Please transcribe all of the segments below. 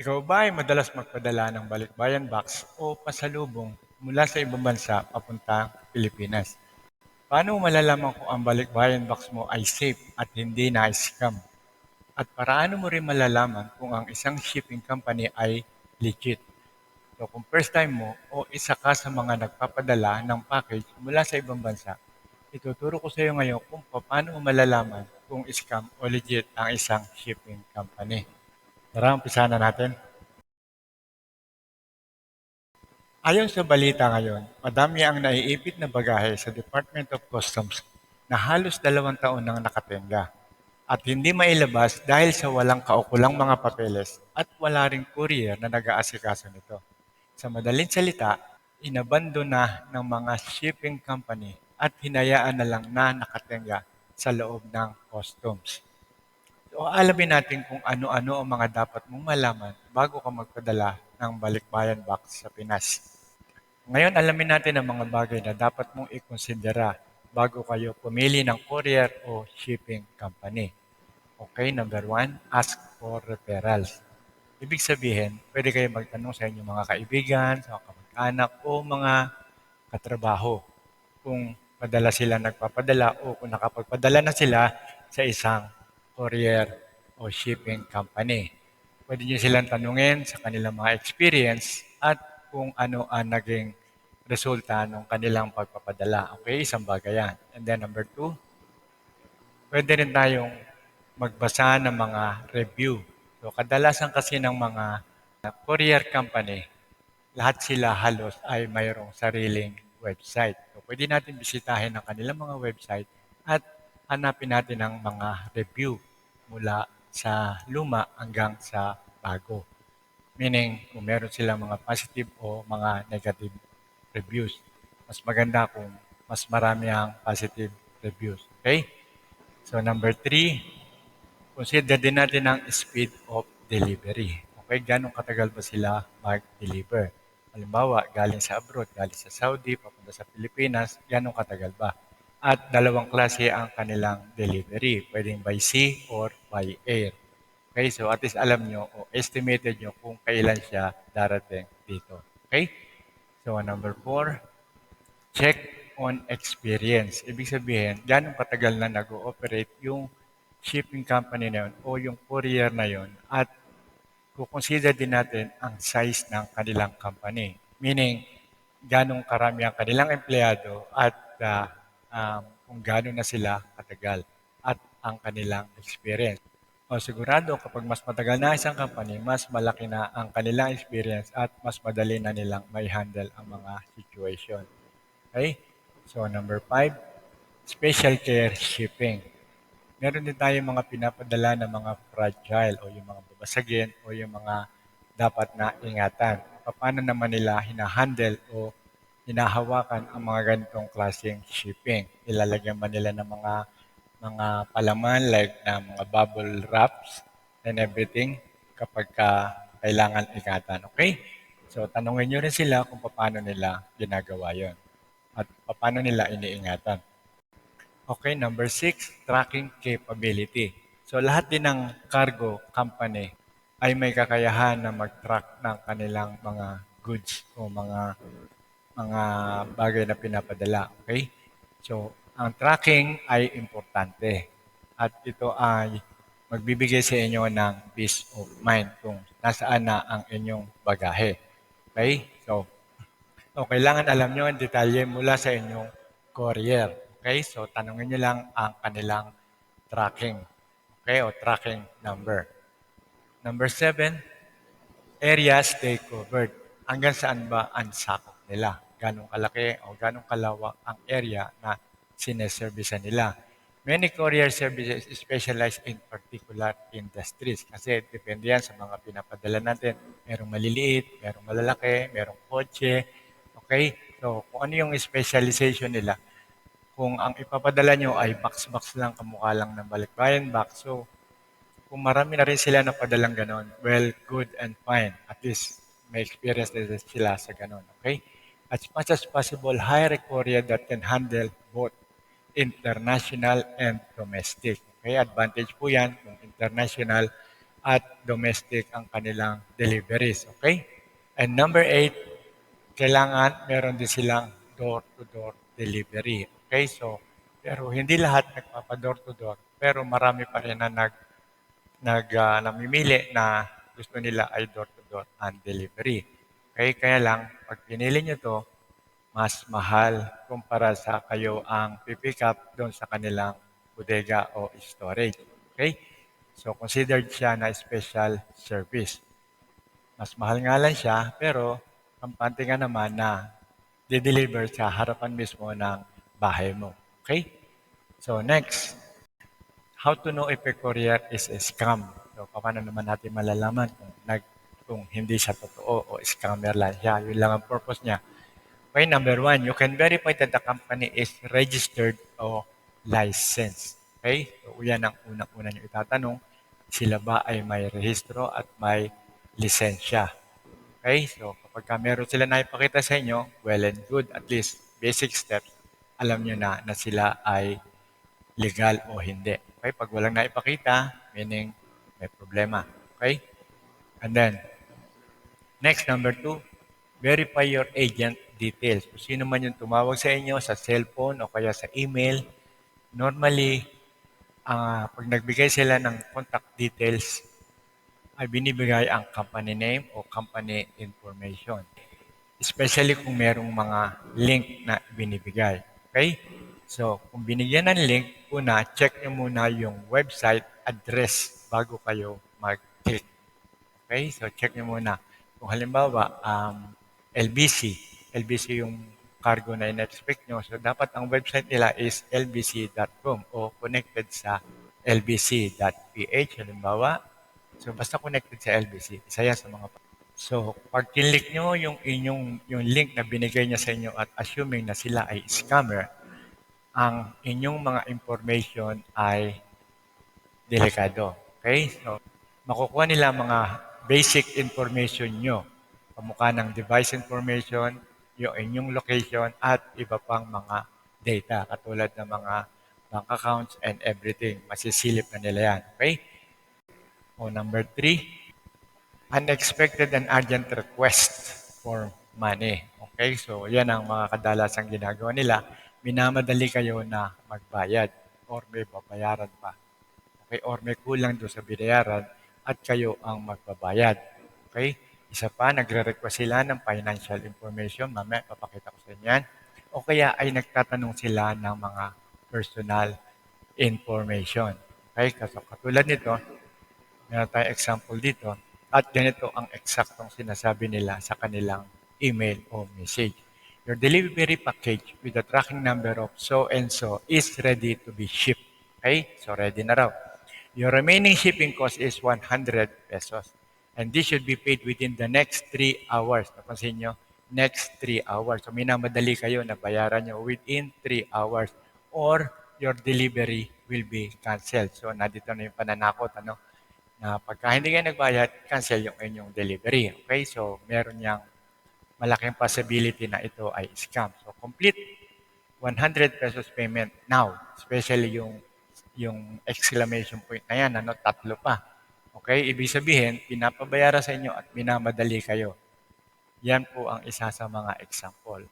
Ikaw ba ay madalas magpadala ng balikbayan box o pasalubong mula sa ibang bansa papuntang Pilipinas? Paano malalaman kung ang balikbayan box mo ay safe at hindi na-scam? At paano mo rin malalaman kung ang isang shipping company ay legit? So kung first time mo o isa ka sa mga nagpapadala ng package mula sa ibang bansa, ituturo ko sa iyo ngayon kung paano malalaman kung scam o legit ang isang shipping company. Tara, umpisa na natin. Ayon sa balita ngayon, madami ang naiipit na bagahe sa Department of Customs na halos dalawang taon nang nakatenga at hindi mailabas dahil sa walang kaukulang mga papeles at wala ring courier na nag-aasikaso nito. Sa madaling salita, inabando na ng mga shipping company at hinayaan na lang na nakatenga sa loob ng customs. So, alamin natin kung ano-ano ang mga dapat mong malaman bago ka magpadala ng balikbayan box sa Pinas. Ngayon, alamin natin ang mga bagay na dapat mong ikonsidera bago kayo pumili ng courier o shipping company. Okay, number one, ask for referrals. Ibig sabihin, pwede kayo magtanong sa inyong mga kaibigan, sa kamag-anak o mga katrabaho kung padala sila nagpapadala o kung nakapagpadala na sila sa isang courier o shipping company. Pwede nyo silang tanungin sa kanilang mga experience at kung ano ang naging resulta ng kanilang pagpapadala. Okay, isang bagay yan. And then number two, pwede rin tayong magbasa ng mga review. So kadalasan kasi ng mga courier company, lahat sila halos ay mayroong sariling website. So pwede natin bisitahin ang kanilang mga website at hanapin natin ang mga review mula sa luma hanggang sa bago. Meaning, kung meron silang mga positive o mga negative reviews. Mas maganda kung mas marami ang positive reviews. Okay? So, number three, consider din natin ang speed of delivery. Okay, ganong katagal ba sila mag-deliver? Halimbawa, galing sa abroad, galing sa Saudi, papunta sa Pilipinas, ganong katagal ba? At dalawang klase ang kanilang delivery. Pwedeng by sea or by air. Okay, so at least alam nyo o estimated nyo kung kailan siya darating dito. Okay? So, number four, check on experience. Ibig sabihin, ganong katagal na nag-ooperate yung shipping company na yun o yung courier na yun at kukonsider din natin ang size ng kanilang company. Meaning, ganong karami ang kanilang empleyado at uh, um, kung gano'n na sila katagal at ang kanilang experience. O sigurado kapag mas matagal na isang company, mas malaki na ang kanilang experience at mas madali na nilang may handle ang mga situation. Okay? So number five, special care shipping. Meron din tayo mga pinapadala ng mga fragile o yung mga babasagin o yung mga dapat na ingatan. Paano naman nila hinahandle o hinahawakan ang mga ganitong klaseng shipping? Ilalagyan ba nila ng mga mga palaman like na mga bubble wraps and everything kapag ka kailangan ingatan. Okay? So, tanongin nyo rin sila kung paano nila ginagawa yon at paano nila iniingatan. Okay, number six, tracking capability. So, lahat din ng cargo company ay may kakayahan na mag-track ng kanilang mga goods o mga mga bagay na pinapadala. Okay? So, ang tracking ay importante. At ito ay magbibigay sa inyo ng peace of mind kung nasaan na ang inyong bagahe. Okay? So, so kailangan alam nyo ang detalye mula sa inyong courier. Okay? So, tanongin nyo lang ang kanilang tracking. Okay? O tracking number. Number seven, areas they covered. Hanggang saan ba ang sakop nila? Ganong kalaki o ganong kalawak ang area na sineservisan nila. Many courier services specialize in particular industries kasi depende yan sa mga pinapadala natin. Merong maliliit, merong malalaki, merong kotse. Okay? So, kung ano yung specialization nila, kung ang ipapadala nyo ay box-box lang, kamukha lang ng balikbayan box, so kung marami na rin sila na padalang ganon, well, good and fine. At least may experience na sila sa ganon. Okay? As much as possible, hire a courier that can handle both international and domestic. Okay, advantage po yan kung international at domestic ang kanilang deliveries. Okay? And number eight, kailangan meron din silang door-to-door delivery. Okay? So, pero hindi lahat nagpapa-door to door, pero marami pa rin na nag nag ah, namimili na gusto nila ay door to door and delivery. Okay, kaya lang pag pinili niyo to, mas mahal kumpara sa kayo ang pipick up doon sa kanilang bodega o storage. Okay? So considered siya na special service. Mas mahal nga lang siya, pero kampante nga naman na di-deliver sa harapan mismo ng bahay mo. Okay? So next, how to know if a courier is a scam? So paano naman natin malalaman kung, nag, kung hindi siya totoo o scammer lang siya? Yun lang ang purpose niya. Okay, number one, you can verify that the company is registered o licensed. Okay? So yan ang unang-una niyo itatanong. Sila ba ay may rehistro at may lisensya? Okay? So kapag ka meron sila na ipakita sa inyo, well and good, at least basic steps, alam nyo na na sila ay legal o hindi. Okay? Pag walang naipakita, meaning may problema. Okay? And then, next, number two, verify your agent details. Kung sino man yung tumawag sa inyo sa cellphone o kaya sa email, normally, ah, pag nagbigay sila ng contact details, ay binibigay ang company name o company information. Especially kung merong mga link na binibigay. Okay? So, kung binigyan ng link, una, check nyo muna yung website address bago kayo mag-click. Okay? So, check nyo muna. Kung halimbawa, um, LBC, LBC yung cargo na in-expect nyo. So, dapat ang website nila is lbc.com o connected sa lbc.ph, halimbawa. So, basta connected sa LBC. Isa yan sa mga So, pag kinlik nyo yung inyong yung link na binigay niya sa inyo at assuming na sila ay scammer, ang inyong mga information ay delikado. Okay? So, makukuha nila mga basic information nyo. Pamukha ng device information, yung inyong location, at iba pang mga data, katulad ng mga bank accounts and everything. Masisilip na nila yan. Okay? O number three, unexpected and urgent request for money. Okay? So, yan ang mga kadalasang ginagawa nila. Minamadali kayo na magbayad or may babayaran pa. Okay? Or may kulang doon sa binayaran at kayo ang magbabayad. Okay? Isa pa, nagre-request sila ng financial information. Mamaya, papakita ko sa inyo. O kaya ay nagtatanong sila ng mga personal information. Okay? Kasi katulad nito, meron tayong example dito. At ganito ang eksaktong sinasabi nila sa kanilang email o message. Your delivery package with the tracking number of so and so is ready to be shipped. Okay? So ready na raw. Your remaining shipping cost is 100 pesos. And this should be paid within the next 3 hours. Napansin nyo? Next 3 hours. So minamadali kayo na bayaran nyo within 3 hours. Or your delivery will be canceled. So nandito na yung pananakot. Ano? na pagka hindi kayo nagbayad, cancel yung inyong delivery. Okay? So, meron niyang malaking possibility na ito ay scam. So, complete 100 pesos payment now. Especially yung yung exclamation point na yan, ano, tatlo pa. Okay? Ibig sabihin, pinapabayara sa inyo at minamadali kayo. Yan po ang isa sa mga example.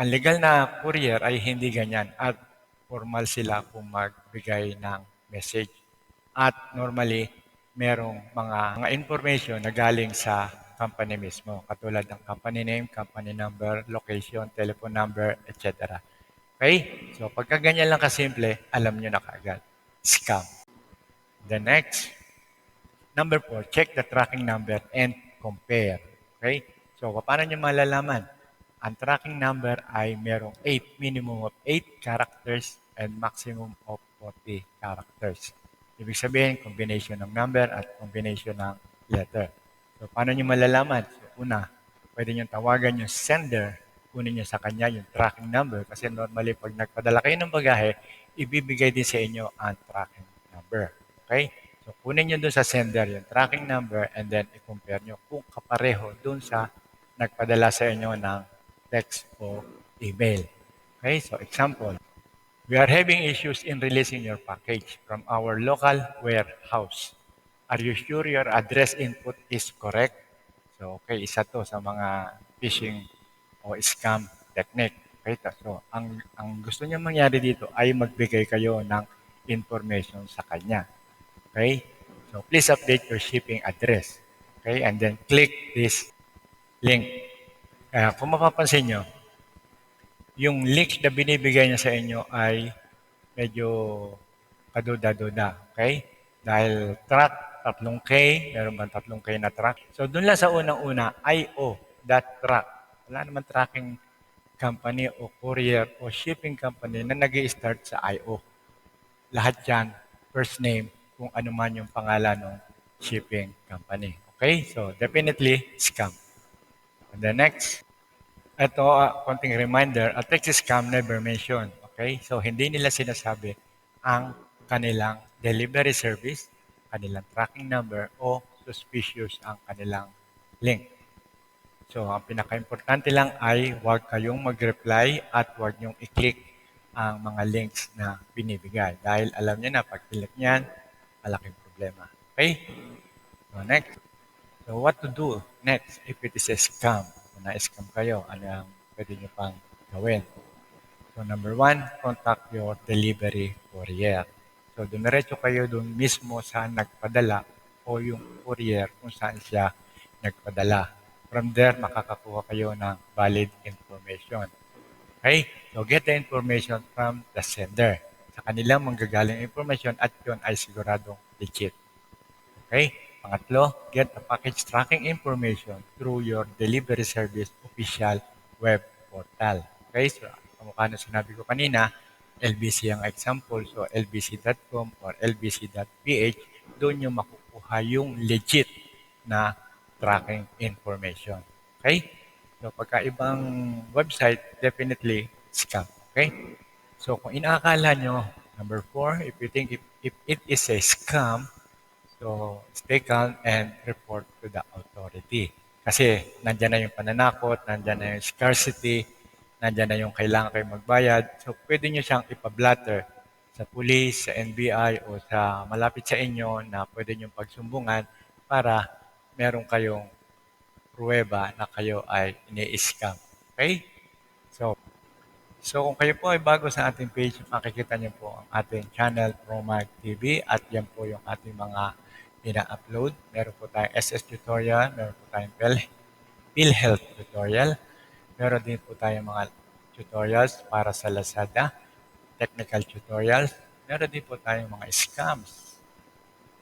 Ang legal na courier ay hindi ganyan at formal sila kung magbigay ng message. At normally, merong mga, mga information na galing sa company mismo, katulad ng company name, company number, location, telephone number, etc. Okay? So, pagka ganyan lang kasimple, alam nyo na kaagad. Scam. The next, number four, check the tracking number and compare. Okay? So, paano nyo malalaman? Ang tracking number ay merong 8, minimum of 8 characters and maximum of 40 characters. Ibig sabihin, combination ng number at combination ng letter. So, paano nyo malalaman? So, una, pwede nyo tawagan yung sender, kunin nyo sa kanya yung tracking number kasi normally pag nagpadala kayo ng bagahe, ibibigay din sa inyo ang tracking number. Okay? So, kunin nyo dun sa sender yung tracking number and then i-compare nyo kung kapareho dun sa nagpadala sa inyo ng text o email. Okay? So, example, We are having issues in releasing your package from our local warehouse. Are you sure your address input is correct? So, okay, isa to sa mga phishing o scam technique. Okay, so ang, ang gusto niya mangyari dito ay magbigay kayo ng information sa kanya. Okay? So, please update your shipping address. Okay? And then click this link. Kaya kung mapapansin nyo, yung link na binibigay niya sa inyo ay medyo kaduda-duda. Okay? Dahil track, tatlong K, meron bang tatlong K na track? So, dun lang sa unang-una, IO, that track. Wala naman tracking company o courier o shipping company na nag start sa IO. Lahat yan, first name, kung ano man yung pangalan ng shipping company. Okay? So, definitely, scam. And the next, ito, uh, konting reminder, a text scam never mentioned. Okay? So, hindi nila sinasabi ang kanilang delivery service, kanilang tracking number, o suspicious ang kanilang link. So, ang pinaka-importante lang ay huwag kayong mag-reply at huwag niyong i-click ang mga links na binibigay. Dahil alam niyo na, pag click niyan, malaking problema. Okay? So, next. So, what to do next if it is a scam? Kung na-scam kayo, ano ang pwede niyo pang gawin? So, number one, contact your delivery courier. So, dumiretso kayo doon mismo sa nagpadala o yung courier kung saan siya nagpadala. From there, makakakuha kayo ng valid information. Okay? So, get the information from the sender. Sa kanilang manggagaling information at yun ay siguradong legit. Okay? Pangatlo, get the package tracking information through your delivery service official web portal. Okay? So, kamukha na sinabi ko kanina, LBC ang example. So, lbc.com or lbc.ph, doon yung makukuha yung legit na tracking information. Okay? So, pagka website, definitely scam. Okay? So, kung inaakala nyo, number four, if you think if, if it is a scam, so stay calm and report to the authority. Kasi nandyan na yung pananakot, nandyan na yung scarcity, nandyan na yung kailangan kayo magbayad. So, pwede nyo siyang ipablatter sa police, sa NBI, o sa malapit sa inyo na pwede nyo pagsumbungan para meron kayong pruweba na kayo ay ini-scam. Okay? So, kung kayo po ay bago sa ating page, makikita niyo po ang ating channel Promag TV at yan po yung ating mga ina-upload. Meron po tayong SS tutorial, meron po tayong PhilHealth tutorial, meron din po tayong mga tutorials para sa Lazada, technical tutorials, meron din po tayong mga scams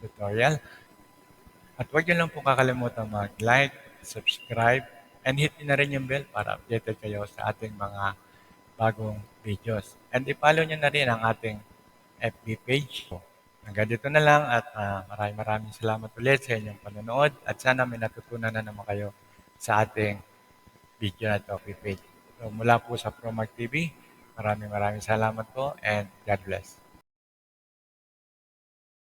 tutorial, at huwag niyo lang po kakalimutan mag-like, subscribe, and hit na rin yung bell para updated kayo sa ating mga bagong videos. And i-follow niyo na rin ang ating FB page. Hanggang dito na lang at uh, maraming maraming salamat ulit sa inyong panonood at sana may natutunan na naman kayo sa ating video na ito, page. So mula po sa Promag TV, maraming maraming salamat po and God bless.